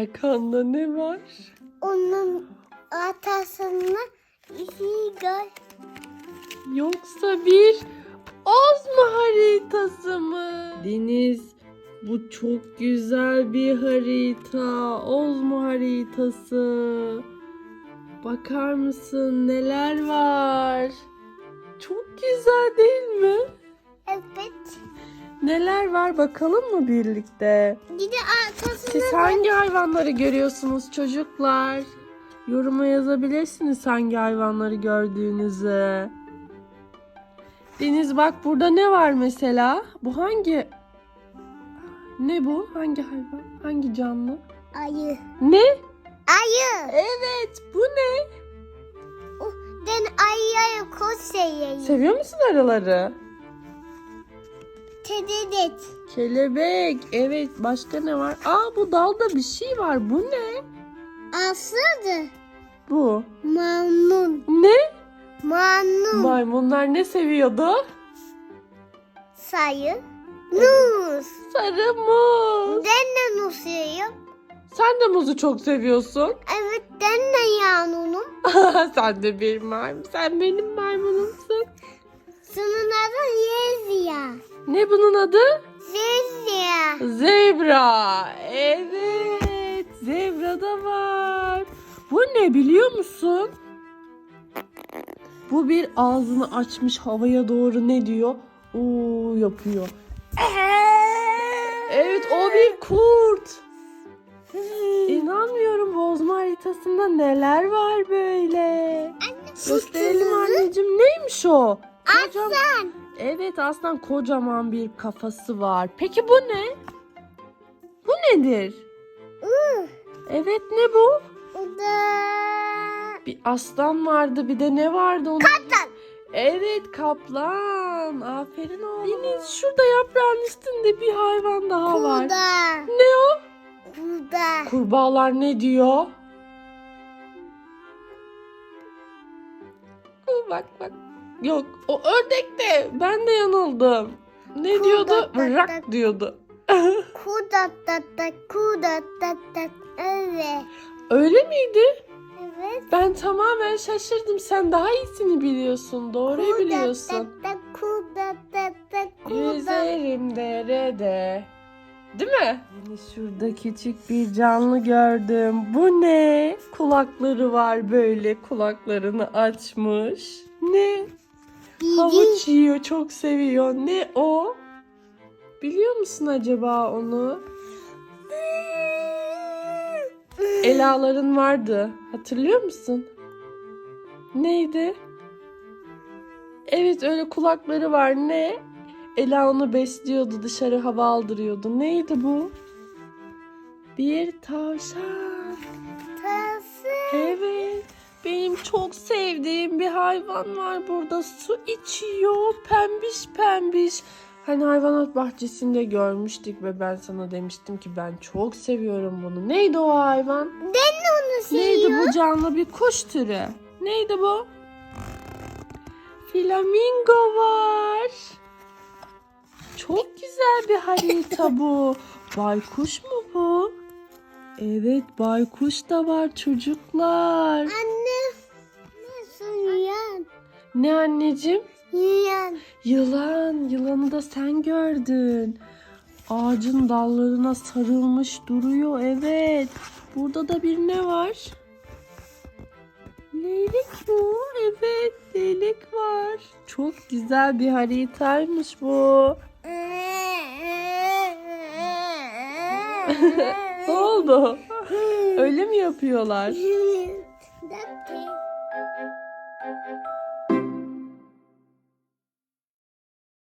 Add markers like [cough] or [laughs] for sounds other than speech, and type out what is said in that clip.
Arkanda ne var? Onun atasına işi gay. Yoksa bir Ozma haritası mı? Deniz bu çok güzel bir harita. Ozma haritası. Bakar mısın neler var? Çok güzel değil mi? Evet. Neler var bakalım mı birlikte? Bir de atasına Siz hangi hayvanları görüyorsunuz çocuklar? Yoruma yazabilirsiniz hangi hayvanları gördüğünüzü. Deniz bak burada ne var mesela? Bu hangi? Ne bu? Hangi hayvan? Hangi canlı? ayı. Ne? Ayı. Evet bu ne? Oh, ben ayıya koş seveyim. Seviyor musun arıları? Tededet. Kelebek. Evet başka ne var? Aa bu dalda bir şey var. Bu ne? Aslı Bu. Mamnun. Ne? Mamnun. Maymunlar ne seviyordu? Sayı. Nus. Sarı muz. Ben de nus yiyorum. Sen de muzu çok seviyorsun. [laughs] Evet ben de yanunum. Sen de bir maymun. Sen benim maymunumsun. Senin adın Yezya. Ne bunun adı? Zezya. Zebra. Evet. Zebra da var. Bu ne biliyor musun? Bu bir ağzını açmış havaya doğru ne diyor? Oo yapıyor. Evet o bir kurt. İnanmıyorum bozma haritasında neler var böyle. Gösterelim anneciğim. Neymiş o? Kocam- Aslan. Evet aslan kocaman bir kafası var. Peki bu ne? Bu nedir? Uh, Evet ne bu? da Bir aslan vardı bir de ne vardı onun? kaplan. Evet kaplan. Aferin oğlum. Deniz şurada yaprağın üstünde bir hayvan daha var. Ne o? Kuda. Kurbağalar ne diyor? Bak bak. Yok o ördek de ben de yanıldım. Ne Kuda diyordu? Vrak diyordu. Kuda da da kuda da da. Evet. Öyle miydi? Evet. Ben tamamen şaşırdım. Sen daha iyisini biliyorsun. Doğruyu biliyorsun. Kuda da kuda da da kuda. Yüzerim derede. Değil mi? Yine şurada küçük bir canlı gördüm. Bu ne? Kulakları var böyle. Kulaklarını açmış. Ne? Havuç yiyor. Çok seviyor. Ne o? Biliyor musun acaba onu? Elaların vardı. Hatırlıyor musun? Neydi? Evet öyle kulakları var. Ne? Ela onu besliyordu. Dışarı hava aldırıyordu. Neydi bu? Bir tavşan. Tası. Evet. Benim çok sevdiğim bir hayvan var burada. Su içiyor. Pembiş pembiş. Hani hayvanat bahçesinde görmüştük ve ben sana demiştim ki ben çok seviyorum bunu. Neydi o hayvan? Ben onu Neydi seviyorum. bu canlı bir kuş türü? Neydi bu? Flamingo var. Çok güzel bir harita bu. [laughs] Baykuş mu bu? Evet baykuş da var çocuklar. Anne. Nasıl yiyen? Ne anneciğim? Yiyen. Yılan. Yılanı da sen gördün. Ağacın dallarına sarılmış duruyor. Evet. Burada da bir ne var? Leylek bu. Evet, leylek var. Çok güzel bir haritaymış bu. ne oldu? Öyle mi yapıyorlar?